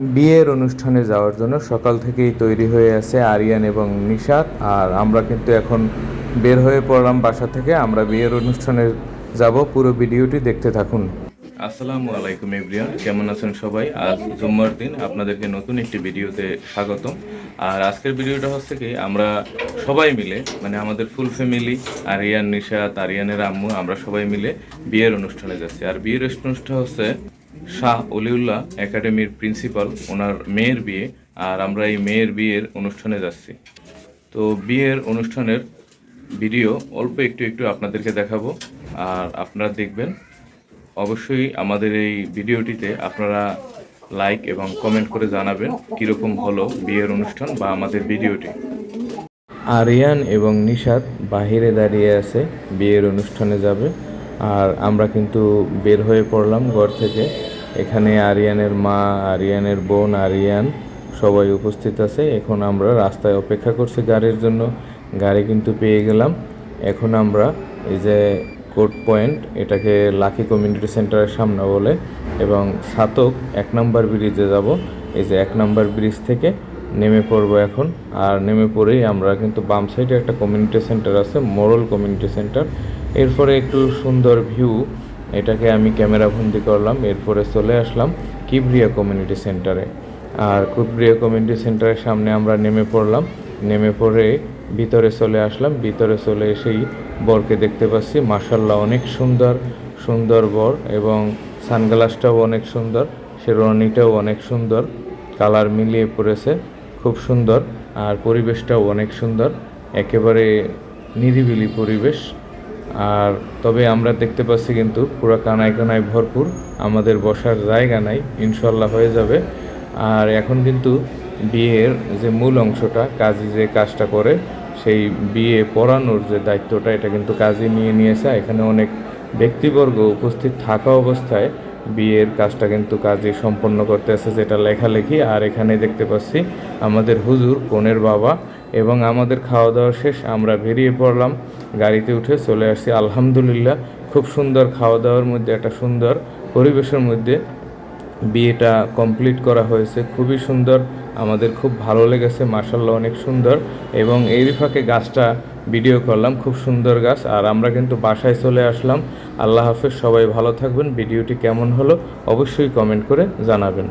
বিয়ের অনুষ্ঠানে যাওয়ার জন্য সকাল থেকেই তৈরি হয়ে আছে আরিয়ান এবং নিশাত। আর আমরা কিন্তু এখন বের হয়ে পড়লাম বাসা থেকে। আমরা বিয়ের অনুষ্ঠানে যাব। পুরো ভিডিওটি দেখতে থাকুন। আসসালামু আলাইকুম এভরিয়ান কেমন আছেন সবাই? আজ জুম্মার দিন। আপনাদেরকে নতুন একটি ভিডিওতে স্বাগতম। আর আজকের ভিডিওটা হচ্ছে কি, আমরা সবাই মিলে মানে আমাদের ফুল ফ্যামিলি আরিয়ান, নিশাত, আরিয়ানের আম্মু, আমরা সবাই মিলে বিয়ের অনুষ্ঠানে যাচ্ছি। আর বিয়ের অনুষ্ঠানটা হচ্ছে শাহ অলিউল্লাহ একাডেমির প্রিন্সিপাল, ওনার মেয়ের বিয়ে, আর আমরা এই মেয়ের বিয়ের অনুষ্ঠানে যাচ্ছি। তো বিয়ের অনুষ্ঠানের ভিডিও অল্প একটু একটু আপনাদেরকে দেখাবো, আর আপনারা দেখবেন। অবশ্যই আমাদের এই ভিডিওটিতে আপনারা লাইক এবং কমেন্ট করে জানাবেন কীরকম হলো বিয়ের অনুষ্ঠান বা আমাদের ভিডিওটি। আরিয়ান এবং নিশাদ বাহিরে দাঁড়িয়ে আছে, বিয়ের অনুষ্ঠানে যাবে, আর আমরা কিন্তু বের হয়ে পড়লাম ঘর থেকে। এখানে আরিয়ানের মা, আরিয়ানের বোন, আরিয়ান সবাই উপস্থিত আছে। এখন আমরা রাস্তায় অপেক্ষা করছি গাড়ির জন্য। গাড়ি কিন্তু পেয়ে গেলাম। এখন আমরা এই যে কোর্ট পয়েন্ট, এটাকে লাকি কমিউনিটি সেন্টারের সামনে বলে, এবং সাতক এক নম্বর ব্রিজে যাব। এই যে এক নম্বর ব্রিজ থেকে নেমে পড়ব এখন। আর নেমে পড়েই আমরা কিন্তু বাম সাইডে একটা কমিউনিটি সেন্টার আছে, মোরল কমিউনিটি সেন্টার। এরপরে একটু সুন্দর ভিউ। এটাকে আমি ক্যামেরা বন্দি করলাম, এরপরে চলে আসলাম কিবরিয়া কমিউনিটি সেন্টারে। আর কুবরিয়া কমিউনিটি সেন্টারের সামনে আমরা নেমে পড়লাম, নেমে পড়ে ভিতরে চলে আসলাম। ভিতরে চলে এসেই বরকে দেখতে পাচ্ছি। মার্শাল্লাহ অনেক সুন্দর সুন্দর বর এবং সানগ্লাসটাও অনেক সুন্দর, শেরওয়ানিটাও অনেক সুন্দর, কালার মিলিয়ে পড়েছে, খুব সুন্দর, আর পরিবেশটাও অনেক সুন্দর, একেবারে নিরিবিলি পরিবেশ। আর তবে আমরা দেখতে পাচ্ছি কিন্তু পুরো কানায় কানায় ভরপুর, আমাদের বসার জায়গা নাই, ইনশাল্লাহ হয়ে যাবে। আর এখন কিন্তু বিয়ের যে মূল অংশটা, কাজী যে কাজটা করে, সেই বিয়ে পড়ানোর যে দায়িত্বটা, এটা কিন্তু কাজী নিয়ে নিয়েছে। এখানে অনেক ব্যক্তিবর্গ উপস্থিত থাকা অবস্থায় বিয়ের কাজটা কিন্তু কাজে সম্পন্ন করতে আসে যেটা লেখালেখি। আর এখানে দেখতে পাচ্ছি আমাদের হুজুর কনের বাবা এবং আমাদের খাওয়া দাওয়া শেষ। আমরা বেরিয়ে পড়লাম, গাড়িতে উঠে চলে আসছি। আলহামদুলিল্লাহ, খুব সুন্দর খাওয়া দাওয়ার মধ্যে, একটা সুন্দর পরিবেশের মধ্যে বিয়েটা কমপ্লিট করা হয়েছে। খুবই সুন্দর, আমাদের খুব ভালো লেগেছে মার্শাল্লাহ অনেক সুন্দর। এবং এই ফাঁকে গাছটা ভিডিও করলাম, খুব সুন্দর গাছ। আর আমরা কিন্তু বাসায় চলে আসলাম। আল্লাহ হাফেজ সবাই ভালো থাকবেন। ভিডিওটি কেমন হলো অবশ্যই কমেন্ট করে জানাবেন।